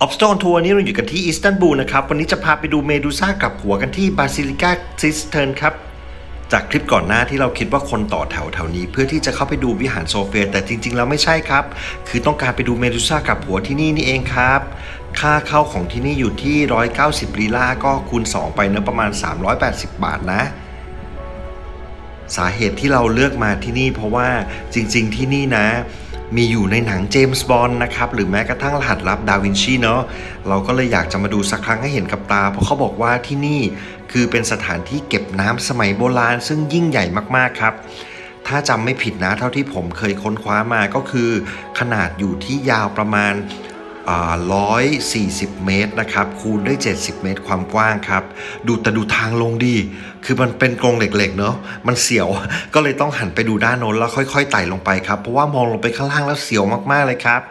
ออฟสโตนทัวร์นี้เราอยู่กันที่อิสตันบูลนะครับ วันนี้จะพาไปดูเมดูซ่ากับหัวกันที่บาซิลิกาซิสเทิร์นครับ จากคลิปก่อนหน้าที่เราคิดว่าคนต่อแถวแถวนี้เพื่อที่จะเข้าไปดูวิหารโซเฟียแต่จริง ๆ แล้วไม่ใช่ครับ คือต้องการไปดูเมดูซ่ากับหัวที่นี่นี่เองครับ ค่าเข้าของที่นี่อยู่ที่ 190ลีลาก็คูณ 2 ไปเนะประมาณ 380 บาทนะสาเหตุที่เราเลือกมาที่นี่เพราะว่าจริง ๆ ที่นี่นะ มีอยู่ในหนังเจมส์บอนด์นะครับ หรือแม้กระทั่งรหัสลับดาวินชีเนาะเราก็เลยอยากจะมาดูสักครั้งให้เห็นกับตา เพราะเขาบอกว่าที่นี่คือเป็นสถานที่เก็บน้ำสมัยโบราณ ซึ่งยิ่งใหญ่มากๆครับถ้าจำไม่ผิดนะเท่าที่ผมเคยค้นคว้ามาก็คือ ขนาดอยู่ที่ยาวประมาณ ร้อยสี่สิบเมตรนะครับ คูณด้วย 70 เมตรความกว้างครับ ดูแต่ดูทางลงดี คือมันเป็นกรงเหล็กๆเนอะมันเสียว ก็เลยต้องหันไปดูด้านโน้นแล้วค่อยๆไต่ลงไปครับ เพราะว่ามองลงไปข้างล่างแล้วเสียวมากๆเลยครับ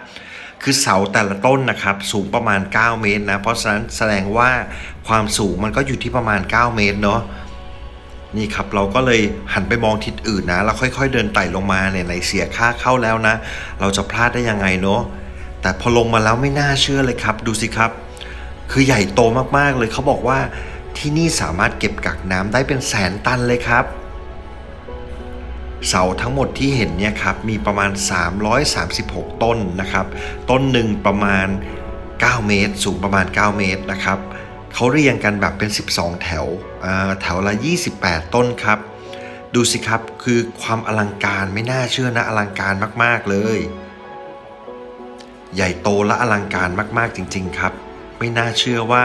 คือเสาแต่ละต้นนะครับ สูงประมาณ 9 เมตรนะ เพราะฉะนั้นแสดงว่าความสูงมันก็อยู่ที่ประมาณ 9 เมตรเนาะนี่ครับเราก็เลยหันไปมองทิศอื่นนะ แล้วค่อย ๆ เดินไต่ลงมาเนี่ยไหนเสียค่าเข้าแล้วนะ เราจะพลาดได้ยังไงเนาะ แต่พอลงมาแล้วไม่น่าเชื่อเลยครับ ดูสิครับ คือใหญ่โตมากๆเลยเขาบอกว่าที่นี่สามารถเก็บกักน้ำได้เป็นแสนตันเลยครับ เสาทั้งหมดที่เห็นเนี่ยครับมีประมาณ 336 ต้นนะครับ ต้นหนึ่งประมาณ 9 เมตร สูงประมาณ 9 เมตรนะครับเขาเรียงกันแบบเป็น 12 แถวแถวละ 28 ต้นครับ ดูสิครับคือความอลังการไม่น่าเชื่อนะอลังการมาก ๆ เลย ใหญ่โตและอลังการมาก ๆ จริง ๆ ครับ ไม่น่าเชื่อว่า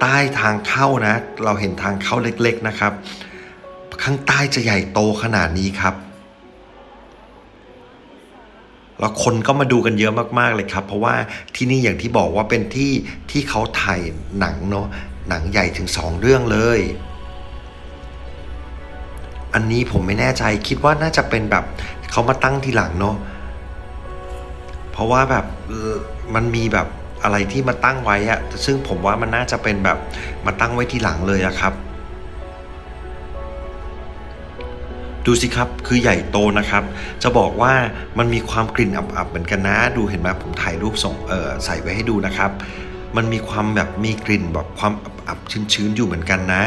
ใต้ทางเข้านะ เราเห็นทางเข้าเล็ก ๆ นะครับ ข้างใต้จะใหญ่โตขนาดนี้ครับแล้วคนก็มาดูกันเยอะมากๆเลยครับ เพราะว่าที่นี่อย่างที่บอกว่าเป็นที่ที่เขาถ่ายหนังเนาะหนังใหญ่ถึงสองเรื่องเลย อันนี้ผมไม่แน่ใจคิดว่าน่าจะเป็นแบบเขามาตั้งทีหลังเนาะ เพราะว่าแบบมันมีแบบอะไรที่มาตั้งไว้อะซึ่งผมว่ามันน่าจะเป็นแบบมาตั้งไว้ทีหลังเลยอะครับ ดูสิครับคือใหญ่โตนะครับ จะบอกว่ามันมีความกลิ่นอับๆเหมือนกันนะ ดูเห็นไหมผมถ่ายรูปส่งเออใส่ไว้ให้ดูนะครับ มันมีความแบบมีกลิ่นแบบความอับๆชื้นๆอยู่เหมือนกันนะ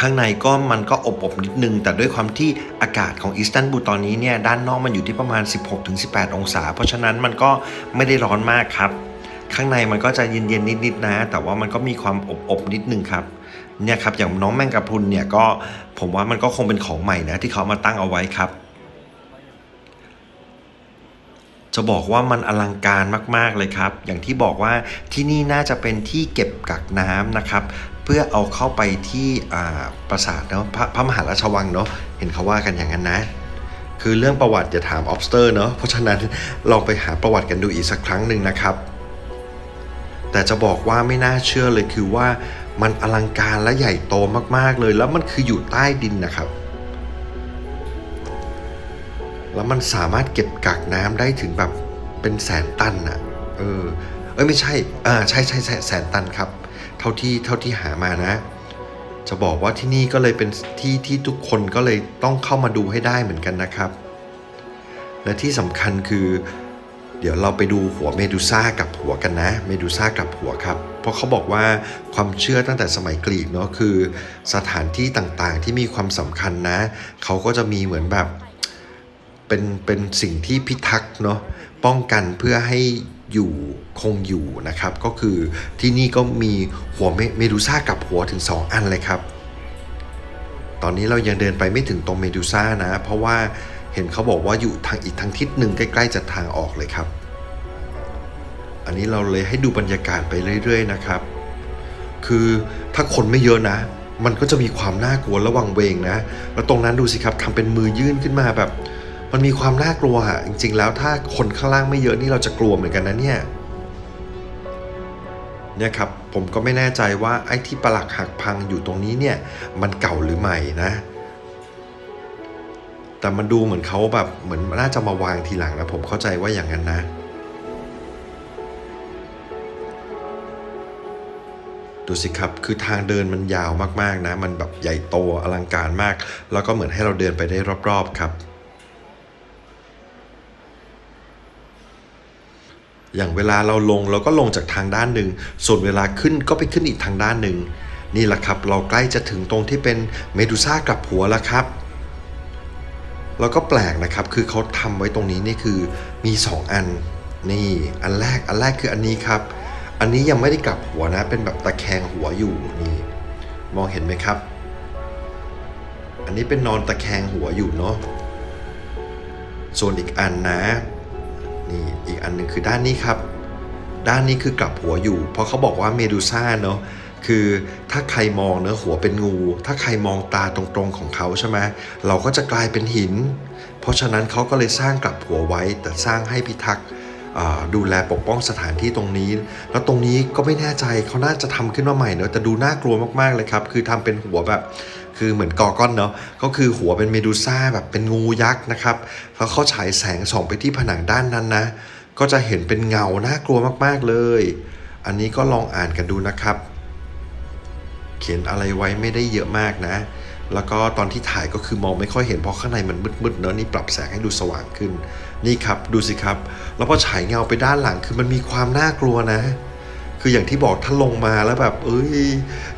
ข้างในก็มันก็อบๆนิดนึง แต่ด้วยความที่อากาศของอิสตันบูลตอนนี้เนี่ยด้านนอกมันอยู่ที่ประมาณ 16-18 องศา เพราะฉะนั้นมันก็ไม่ได้ร้อนมากครับ ข้างในมันก็จะเย็นๆนิดๆนะ แต่ว่ามันก็มีความอบๆนิดนึงครับเนี่ยครับอย่างน้องแมงกะพรุนเนี่ยก็ผมว่ามันก็คงเป็นของใหม่นะที่เขามาตั้งเอาไว้ครับ จะบอกว่ามันอลังการมากๆเลยครับ อย่างที่บอกว่าที่นี่น่าจะเป็นที่เก็บกักน้ำนะครับ พื่อเอาเข้าไปที่ปราสาทเนาะพระพระมหาราชวังเนาะเห็นเขาว่ากันอย่างนั้นนะ คือเรื่องประวัติอย่าถามออฟสเตอร์เนาะเพราะฉะนั้นลองไปหาประวัติกันดูอีกสักครั้งหนึ่งนะครับ แต่จะบอกว่าไม่น่าเชื่อเลยคือว่ามันอลังการและใหญ่โตมากๆเลย แล้วมันคืออยู่ใต้ดินนะครับ แล้วมันสามารถเก็บกักน้ำได้ถึงแบบเป็นแสนตันอะเออเอ้ยไม่ใช่อ่าใช่ใช่ใช่แสนตันครับ เท่าที่เท่าที่หามานะ จะบอกว่าที่นี่ก็เลยเป็นที่ที่ทุกคนก็เลยต้องเข้ามาดูให้ได้เหมือนกันนะครับ และที่สำคัญคือ เดี๋ยวเราไปดูหัวเมดูซ่ากับหัวกันนะ เมดูซ่ากับหัวครับ เพราะเขาบอกว่าความเชื่อตั้งแต่สมัยกรีกเนาะคือ สถานที่ต่างๆที่มีความสำคัญนะ เขาก็จะมีเหมือนแบบเป็นเป็นสิ่งที่พิทักษ์เนาะป้องกันเพื่อให้ อยู่คงอยู่นะครับ ก็คือที่นี่ก็มีหัวเมดูซ่ากับหัวถึง 2 อันเลยครับ ตอนนี้เรายังเดินไปไม่ถึงตรงเมดูซ่านะ เพราะว่าเห็นเขาบอกว่าอยู่ทางอีกทางทิศหนึ่งใกล้ ๆ จะทางออกเลยครับ อันนี้เราเลยให้ดูบรรยากาศไปเรื่อย ๆ นะครับ คือถ้าคนไม่เยอะนะ มันก็จะมีความน่ากลัวระวังเวงนะ แล้วตรงนั้นดูสิครับทำเป็นมือยื่นขึ้นมาแบบ มันมีความน่ากลัวอะจริง ๆ แล้วถ้าคนข้างล่างไม่เยอะนี่เราจะกลัวเหมือนกันนะเนี่ยเนี่ยครับผมก็ไม่แน่ใจว่าไอ้ที่ปลักหักพังอยู่ตรงนี้เนี่ย มันเก่าหรือใหม่นะ แต่มันดูเหมือนเขาแบบเหมือนน่าจะมาวางทีหลังนะผมเข้าใจว่าอย่างนั้นนะดูสิครับ คือทางเดินมันยาวมากๆนะ มันแบบใหญ่โตอลังการมาก แล้วก็เหมือนให้เราเดินไปได้รอบๆครับ อย่างเวลาเราลงเราก็ลงจากทางด้านหนึ่ง ส่วนเวลาขึ้นก็ไปขึ้นอีกทางด้านหนึ่ง นี่แหละครับ เราใกล้จะถึงตรงที่เป็นเมดูซ่ากลับหัวแล้วครับ แล้วก็แปลกนะครับ คือเขาทำไว้ตรงนี้นี่คือมี 2 อัน นี่ อันแรก อันแรกคืออันนี้ครับ อันนี้ยังไม่ได้กลับหัวนะ เป็นแบบตะแคงหัวอยู่ นี่ มองเห็นไหมครับ อันนี้เป็นนอนตะแคงหัวอยู่เนาะ ส่วนอีกอันนะ นี่อีกอันหนึ่งคือด้านนี้ครับ ด้านนี้คือกลับหัวอยู่ เพราะเขาบอกว่าเมดูซ่าเนาะคือถ้าใครมองเนื้อหัวเป็นงู ถ้าใครมองตาตรงๆของเขาใช่ไหมเราก็จะกลายเป็นหิน เพราะฉะนั้นเขาก็เลยสร้างกลับหัวไว้ แต่สร้างให้พิทักษ์ดูแลปกป้องสถานที่ตรงนี้ แล้วตรงนี้ก็ไม่แน่ใจเขาน่าจะทำขึ้นมาใหม่เนอะแต่ดูน่ากลัวมากๆเลยครับ คือทำเป็นหัวแบบ คือเหมือนกอก้อนเนาะก็คือหัวเป็นเมดูซ่าแบบเป็นงูยักษ์นะครับแล้วเขาฉายแสงส่องไปที่ผนังด้านนั้นนะ ก็จะเห็นเป็นเงาน่ากลัวมากๆเลย อันนี้ก็ลองอ่านกันดูนะครับ เขียนอะไรไว้ไม่ได้เยอะมากนะ แล้วก็ตอนที่ถ่ายก็คือมองไม่ค่อยเห็นเพราะข้างในมันมืดๆเนอะนี่ปรับแสงให้ดูสว่างขึ้น นี่ครับดูสิครับ แล้วพอฉายเงาไปด้านหลังคือมันมีความน่ากลัวนะ คืออย่างที่บอกถ้าลงมาแล้วแบบเอ้ย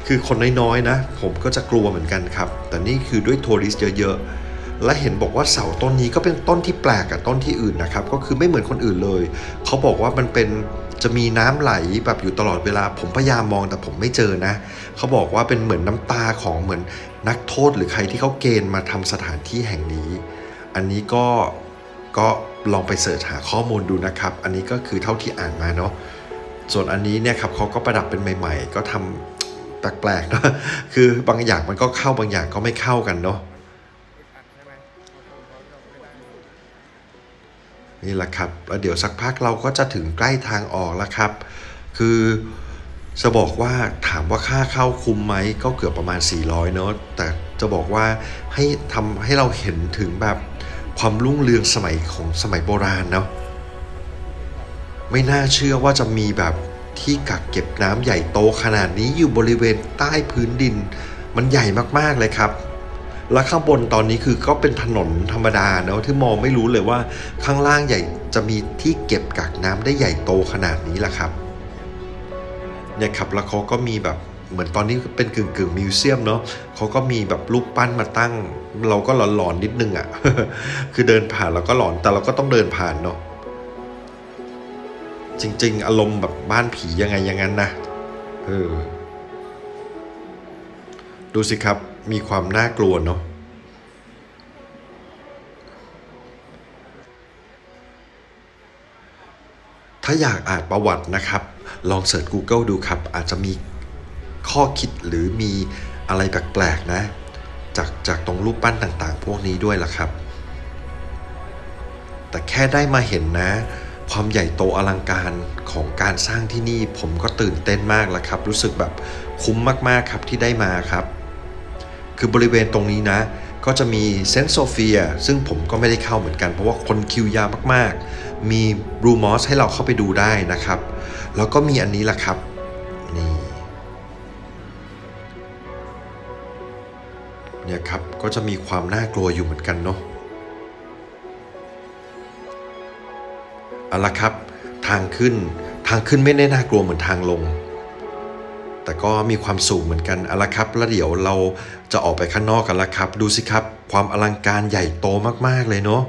คือคนน้อยๆนะ ผมก็จะกลัวเหมือนกันครับ แต่นี่คือด้วยทัวริสเยอะๆ และเห็นบอกว่าเสาต้นนี้ก็เป็นต้นที่แปลกกับต้นที่อื่นนะครับ ก็คือไม่เหมือนคนอื่นเลย เขาบอกว่ามันเป็นจะมีน้ำไหลแบบอยู่ตลอดเวลา ผมพยายามมองแต่ผมไม่เจอนะ เขาบอกว่าเป็นเหมือนน้ำตาของเหมือนนักโทษหรือใครที่เขาเกณฑ์มาทำสถานที่แห่งนี้ อันนี้ก็ก็ลองไปเสิร์ชหาข้อมูลดูนะครับ อันนี้ก็คือเท่าที่อ่านมาเนาะ ส่วนอันนี้เนี่ยครับเขาก็ประดับเป็นใหม่ ๆ ก็ทำแปลกๆนะคือบางอย่างมันก็เข้าบางอย่างก็ไม่เข้ากันเนาะนี่แหละครับแล้วเดี๋ยวสักพักเราก็จะถึงใกล้ทางออกแล้วครับ คือจะบอกว่าถามว่าค่าเข้าคุ้มไหมก็เกือบประมาณ 400 เนาะแต่จะบอกว่าให้ทำให้เราเห็นถึงแบบความรุ่งเรืองสมัยของสมัยโบราณเนาะ ไม่น่าเชื่อว่าจะมีแบบที่กักเก็บน้ำใหญ่โตขนาดนี้อยู่บริเวณใต้พื้นดิน มันใหญ่มากๆเลยครับ และข้างบนตอนนี้คือก็เป็นถนนธรรมดาเนาะที่มองไม่รู้เลยว่าข้างล่างใหญ่จะมีที่เก็บกักน้ำได้ใหญ่โตขนาดนี้แหละครับเนี่ยครับแล้วเขาก็มีแบบเหมือนตอนนี้เป็นกึ่งกึ่งมิวเซียมเนาะเขาก็มีแบบรูปปั้นมาตั้ง เราก็หลอนๆนิดนึงอะ่ะ คือเดินผ่านเราก็หลอนแต่เราก็ต้องเดินผ่านเนาะ จริง ๆ อารมณ์แบบบ้านผียังไงอย่างนั้นนะเออดูสิครับมีความน่ากลัวเนาะถ้าอยากอ่านประวัตินะครับ ลองเสิร์ช Google ดูครับ อาจจะมีข้อคิดหรือมีอะไรแปลกๆนะ จากจากตรงรูปปั้นต่างๆ พวกนี้ด้วยล่ะครับ แต่แค่ได้มาเห็นนะ ความใหญ่โตอลังการของการสร้างที่นี่ผมก็ตื่นเต้นมากแล้วครับ รู้สึกแบบคุ้มมากๆครับที่ได้มาครับ คือบริเวณตรงนี้นะ ก็จะมีเซนต์โซเฟียซึ่งผมก็ไม่ได้เข้าเหมือนกันเพราะว่าคนคิวยาวมากๆ มีบรูมอสให้เราเข้าไปดูได้นะครับ แล้วก็มีอันนี้แหละครับนี่เนี่ยครับก็จะมีความน่ากลัวอยู่เหมือนกันเนาะ เอาละครับ ทางขึ้นทางขึ้นไม่ได้น่ากลัวเหมือนทางลง แต่ก็มีความสูงเหมือนกันเอาละครับ แล้วเดี๋ยวเราจะออกไปข้างนอกกันละครับ ดูสิครับ ความอลังการใหญ่โตมาก ๆ เลยเนาะ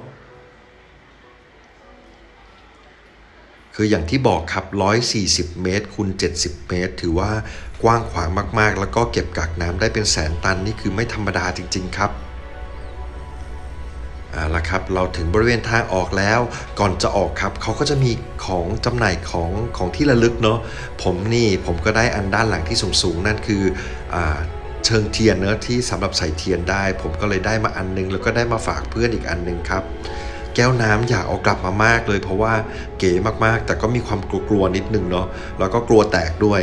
คืออย่างที่บอกครับ 140 เมตรคูณ70 เมตร ถือว่ากว้างขวางมาก ๆ แล้วก็เก็บกักน้ำได้เป็นแสนตันนี่คือไม่ธรรมดาจริง ๆ ครับ เอาละครับเราถึงบริเวณทางออกแล้วก่อนจะออกครับเขาก็จะมีของจำหน่ายของของที่ระลึกเนาะผมนี่ผมก็ได้อันด้านหลังที่สูงๆ นั่นคืออเชิงเทียนเนอะที่สำหรับใส่เทียนได้ ผมก็เลยได้มาอันนึง แล้วก็ได้มาฝากเพื่อนอีกอันนึงครับแก้วน้ำอยากเอากลับมามากเลย เพราะว่าเก๋มากๆ แต่ก็มีความกลัวๆนิดนึงเนาะแล้วก็กลัวแตกด้วย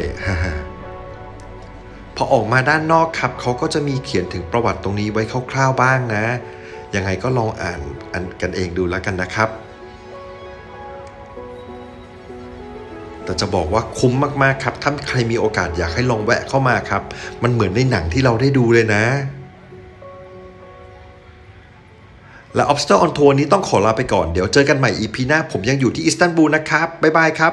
พอออกมาด้านนอกครับเขาก็จะมีเขียนถึงประวัติตรงนี้ไว้คร่าวๆบ้างนะ ยังไงก็ลองอ่านอันกันเองดูแล้วกันนะครับ แต่จะบอกว่าคุ้มมากๆครับ ถ้าใครมีโอกาสอยากให้ลองแวะเข้ามาครับ มันเหมือนในหนังที่เราได้ดูเลยนะและ Obstacle on Tour นี้ต้องขอลาไปก่อน เดี๋ยวเจอกันใหม่ EP หน้า ผมยังอยู่ที่อิสตันบูลนะครับ บ๊ายบายครับ